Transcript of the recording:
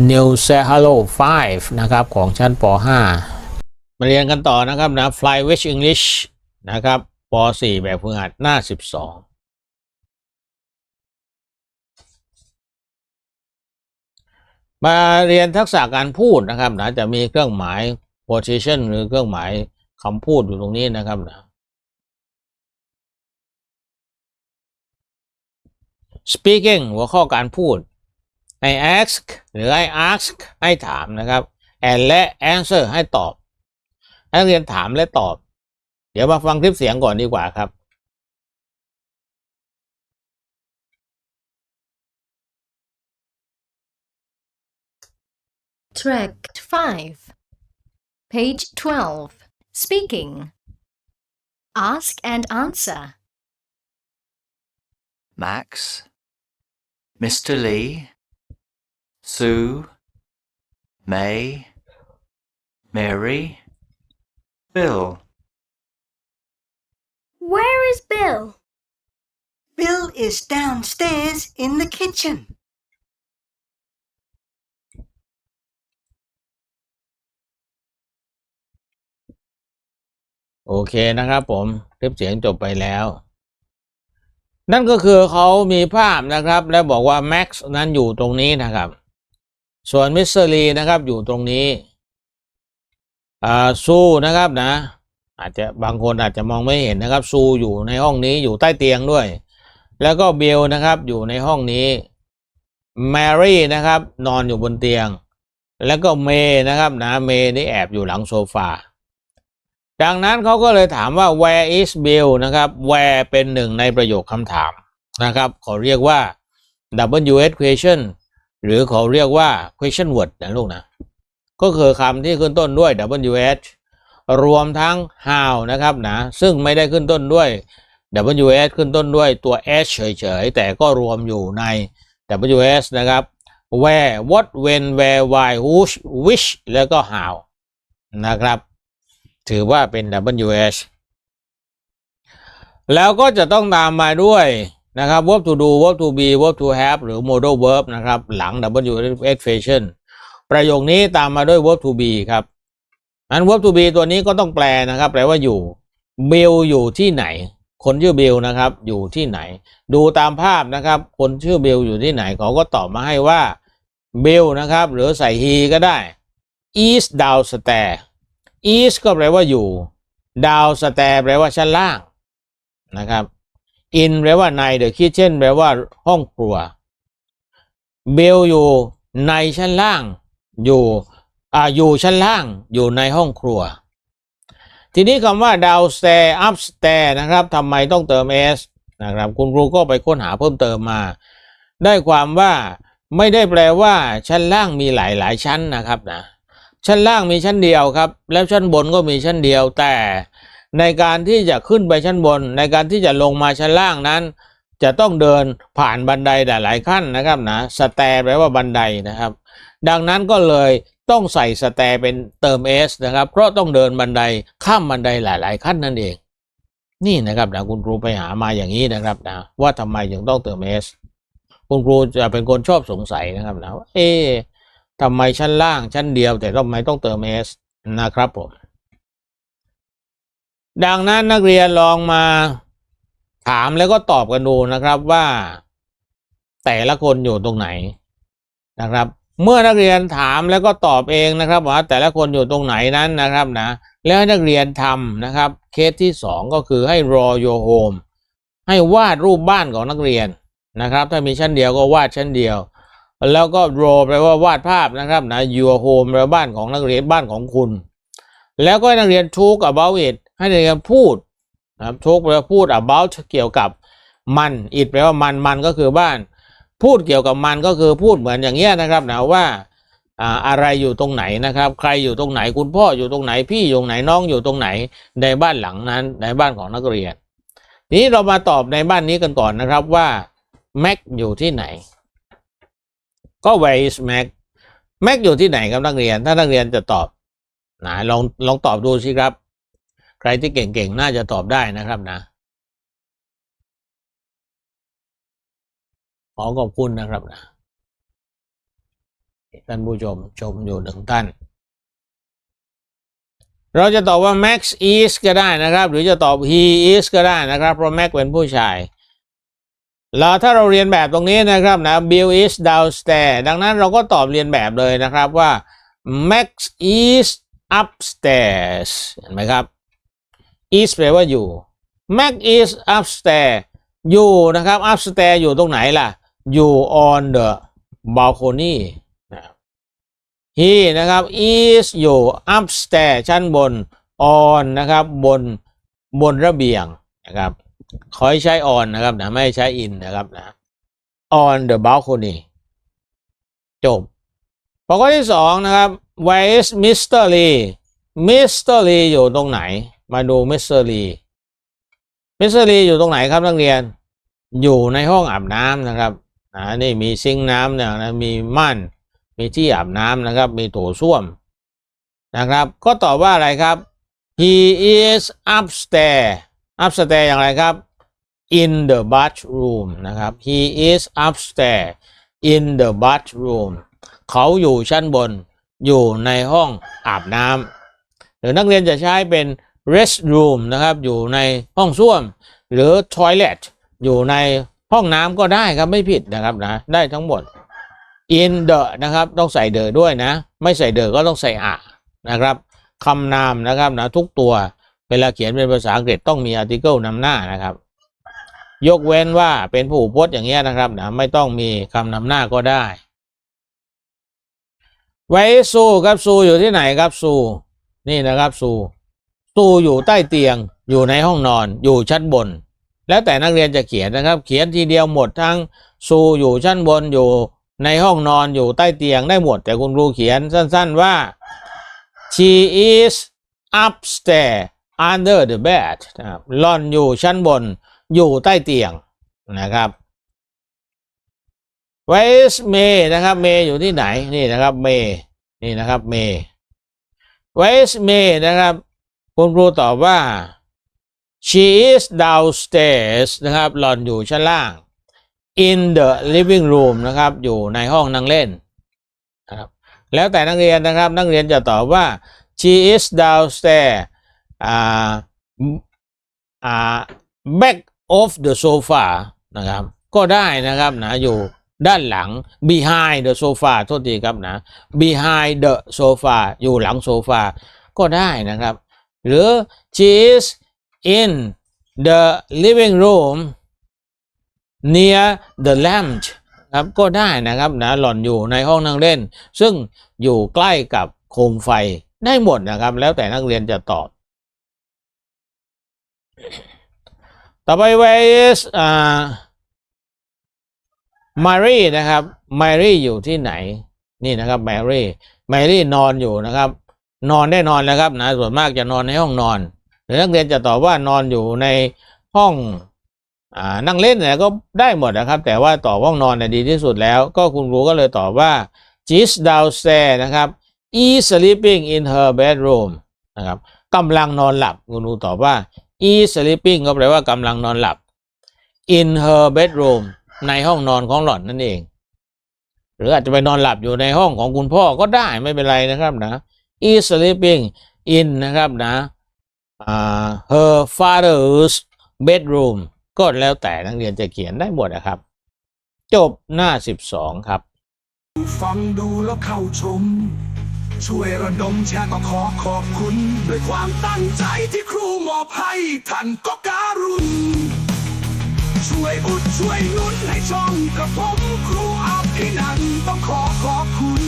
New s e Hello 5 นะครับ ของชั้นป .5 มาเรียนกันต่อนะครับนะ Fly with English นะครับป .4 แบบฝึกหัดหน้า 12มาเรียนทักษะการพูดนะครับนะจะมีเครื่องหมาย position หรือเครื่องหมายคำพูดอยู่ตรงนี้นะครับนะ speaking หัวข้อการพูด I ask หรือ I ask ให้ถามนะครับ and และ answer ให้ตอบให้นักเรียนถามและตอบ เดี๋ยวมาฟังคลิปเสียงก่อนดีกว่าครับ Track 5. Page 12. Speaking. Ask and answer. Max, Mr. Lee, Sue, May, Mary, Bill. Where is Bill? Bill is downstairs in the kitchen. โอเคนะครับผมคลิปเสียงจบไปแล้ว นั่นก็คือเขามีภาพนะครับ และบอกว่า Max นั้นอยู่ตรงนี้นะครับ ส่วนมิสเตอรีนะครับอยู่ตรงนี้อ่าซูนะครับนะ อาจจะบางคนอาจจะมองไม่เห็นนะครับซูอยู่ในห้องนี้อยู่ใต้เตียงด้วย แล้วก็เบลนะครับอยู่ในห้องนี้แมรี่นะครับนอนอยู่บนเตียง แล้วก็เมย์นะครับนะเมย์นี่แอบอยู่หลังโซฟาดังนั้นเขาก็เลยถามว่า where is Bill นะครับ where เป็นหนึ่งในประโยคคำถามนะครับเขาเรียกว่า WH question หรือเขาเรียกว่า question word นะลูกนะ ก็คือคำที่ขึ้นต้นด้วย WH รวมทั้ง how นะครับนะ ซึ่งไม่ได้ขึ้นต้นด้วย WH ขึ้นต้นด้วยตัว h เฉยๆ แต่ก็รวมอยู่ใน WH นะครับ where what when where why who which แล้วก็ how นะครับ ถือว่าเป็น WH แล้วก็จะต้องตามมาด้วย นะครับ verb to do verb to be verb to have หรือ modal verb นะครับ หลัง WH fashion ประโยคนี้ตามมาด้วย verb to be ครับอัน verb to be ตัวนี้ก็ต้องแปลนะครับ แปลว่าอยู่ Bill อยู่ที่ไหน คนชื่อ Bill นะครับ อยู่ที่ไหน ดูตามภาพนะครับ คนชื่อ Bill อยู่ที่ไหนเขาก็ตอบมาให้ว่า Bill นะครับ หรือใส่ he ก็ได้ is downstairs east ก็แปลว่าอยู่ downstairs แปลว่าชั้นล่างนะครับ in แปลว่าใน the kitchen แปลว่าห้องครัว bill อยู่ในชั้นล่าง อยู่อ่าอยู่ชั้นล่าง อยู่ในห้องครัว ทีนี้คำว่า downstairs upstairs นะครับทำไมต้องเติม s นะครับ คุณครูก็ไปค้นหาเพิ่มเติมมา ได้ความว่าไม่ได้แปลว่า ชั้นล่างมีหลายๆชั้นนะครับนะชั้นล่างมีชั้นเดียวครับ แล้วชั้นบนก็มีชั้นเดียวแต่ ในการที่จะขึ้นไปชั้นบน ในการที่จะลงมาชั้นล่างนั้น จะต้องเดินผ่านบันไดหลายขั้นนะครับนะสแตร์แปลว่าบันไดนะครับ ดังนั้นก็เลยต้องใส่สแตร์เป็นเติม s นะครับ เพราะต้องเดินบันไดข้ามบันไดหลาย ๆ ขั้นนั่นเอง นี่นะครับนะคุณครูไปหามาอย่างนี้นะครับนะว่าทำไมถึงต้องเติม s คุณครูจะเป็นคนชอบสงสัยนะครับนะว่าเอ๊ะทำไมชั้นล่างชั้นเดียวแต่ทำไมต้องเติม s นะครับผม ดังนั้นนักเรียนลองมาถามแล้วก็ตอบกันดูนะครับว่า แต่ละคนอยู่ตรงไหนนะครับ เมื่อนักเรียนถามแล้วก็ตอบเองนะครับว่าแต่ละคนอยู่ตรงไหนนั้นนะครับนะแล้วให้นักเรียนทำนะครับ เคสที่สองก็คือให้ draw your home ให้วาดรูปบ้านของนักเรียนนะครับ ถ้ามีชั้นเดียวก็วาดชั้นเดียว แล้วก็ draw แปลว่าวาดภาพนะครับนะ your home แปลว่าบ้านของนักเรียนบ้านของคุณ แล้วก็ให้นักเรียน talk about it ให้นักเรียนพูดนะครับ talk แปลว่าพูด about เกี่ยวกับมัน it แปลว่ามันมันก็คือบ้าน พูดเกี่ยวกับมันก็คือพูดเหมือนอย่างเงี้ยนะครับนะว่าอะไรอยู่ตรงไหนนะครับ ใครอยู่ตรงไหนคุณพ่ออยู่ตรงไหนพี่อยู่ตรงไหนน้องอยู่ตรงไหนในบ้านหลังนั้น ในบ้านของนักเรียน นี้เรามาตอบในบ้านนี้กันก่อนนะครับว่าแม็กอยู่ที่ไหน ก็ where is Mac Mac อยู่ที่ไหนครับนักเรียน ถ้านักเรียนจะตอบนะลองลองตอบดูสิครับ ใครที่เก่งๆ น่าจะตอบได้นะครับนะ ขอขอบคุณนะครับนะท่านผู้ชมชมอยู่หนึ่งท่าน เราจะตอบว่า Max is ก็ได้นะครับ หรือจะตอบ he is ก็ได้นะครับ เพราะ Max เป็นผู้ชายแล้วถ้าเราเรียนแบบตรงนี้นะครับนะ Bill is downstairs ดังนั้นเราก็ตอบเรียนแบบเลยนะครับว่า Max is upstairs เห็นไหมครับ is แปลว่าอยู่ Max is upstairs อยู่นะครับ upstairs อยู่ตรงไหนล่ะ อยู่ on the balcony นะครับ he นะครับ is อยู่ upstairs ชั้นบน on นะครับบนบนระเบียงนะครับ ขอให้ใช้ on นะครับนะไม่ใช้ in นะครับนะ on the balcony จบข้อที่สองนะครับ where is Mr. Lee Mr. Lee อยู่ตรงไหน มาดู Mr. Lee Mr. Lee อยู่ตรงไหนครับนักเรียน อยู่ในห้องอาบน้ำนะครับอ่านี่มีซิงค์น้ำเนี่ยนะมีม่านมีที่อาบน้ำนะครับ มีโถส้วมนะครับ ก็ตอบว่าอะไรครับ he is upstairs upstairs อย่างไรครับ in the bathroom นะครับ he is upstairs in the bathroom เขาอยู่ชั้นบนอยู่ในห้องอาบน้ำหรือนักเรียนจะใช้เป็น restroom นะครับ อยู่ในห้องส้วม หรือ toilet อยู่ในห้องน้ำก็ได้ครับไม่ผิดนะครับนะ ได้ทั้งหมด in the นะครับ ต้องใส่ the ด้วยนะ ไม่ใส่ the ก็ต้องใส่อะนะครับคำนามนะครับนะทุกตัวเวลาเขียนเป็นภาษาอังกฤษต้องมี article นำหน้านะครับ ยกเว้นว่าเป็นผู้พจน์อย่างเงี้ยนะครับนะไม่ต้องมีคำนำหน้าก็ได้ไว้ซูครับซูอยู่ที่ไหนครับซูนี่นะครับซู ซูอยู่ใต้เตียง อยู่ในห้องนอน อยู่ชั้นบน แล้วแต่นักเรียนจะเขียนนะครับ เขียนทีเดียวหมดทั้งซูอยู่ชั้นบนอยู่ในห้องนอนอยู่ใต้เตียงได้หมด แต่คุณครูเขียนสั้นๆว่า she is upstairs under the bed นะครับหล่อนอยู่ชั้นบนอยู่ใต้เตียงนะครับ Where is May นะครับ May อยู่ที่ไหนนี่นะครับ May นี่นะครับ May Where is May นะครับ คุณครูตอบว่า she is downstairs นะครับหล่อนอยู่ชั้นล่าง in the living room นะครับ อยู่ในห้องนั่งเล่นนะครับแล้วแต่นักเรียนนะครับ นักเรียนจะตอบว่า she is downstairs อ่าอ่า back of the sofa นะครับ ก็ได้นะครับนะอยู่ด้านหลัง behind the sofa โทษทีครับนะ behind the sofa อยู่หลังโซฟาก็ได้นะครับ หรือ she is in the living room near the lamp ครับก็ได้นะครับนะหล่อนอยู่ในห้องนั่งเล่น ซึ่งอยู่ใกล้กับโคมไฟได้หมดนะครับ แล้วแต่นักเรียนจะตอบ ต่อไป where is อ่า Mary นะครับ Mary อยู่ที่ไหน นี่นะครับ Mary Mary นอนอยู่นะครับ นอนได้นอนแล้วครับนะส่วนมากจะนอนในห้องนอนหรือนักเรียนจะตอบว่านอนอยู่ในห้องอ่านั่งเล่นเนี่ยก็ได้หมดนะครับ แต่ว่าตอบห้องนอนเนี่ยดีที่สุดแล้ว ก็คุณครูก็เลยตอบว่า she's downstairs นะครับ is sleeping in her bedroom นะครับกำลังนอนหลับคุณครูตอบว่า is sleeping ก็แปลว่ากำลังนอนหลับ in her bedroom ในห้องนอนของหล่อนนั่นเอง หรืออาจจะไปนอนหลับอยู่ในห้องของคุณพ่อก็ได้ไม่เป็นไรนะครับนะ is sleeping in นะครับนะอ่า her father's bedroom ก็แล้วแต่นักเรียนจะเขียนได้หมดนะครับ จบหน้า 12 ครับ ฟังดูแล้วเข้าชม ช่วยระดมแชร์ก็ขอขอบคุณ ด้วยความตั้งใจที่ครูมอบให้ท่านก็การุณช่วยอุดช่วยนุนให้ช่องกับผมครูอาภินันต้องขอขอบคุณ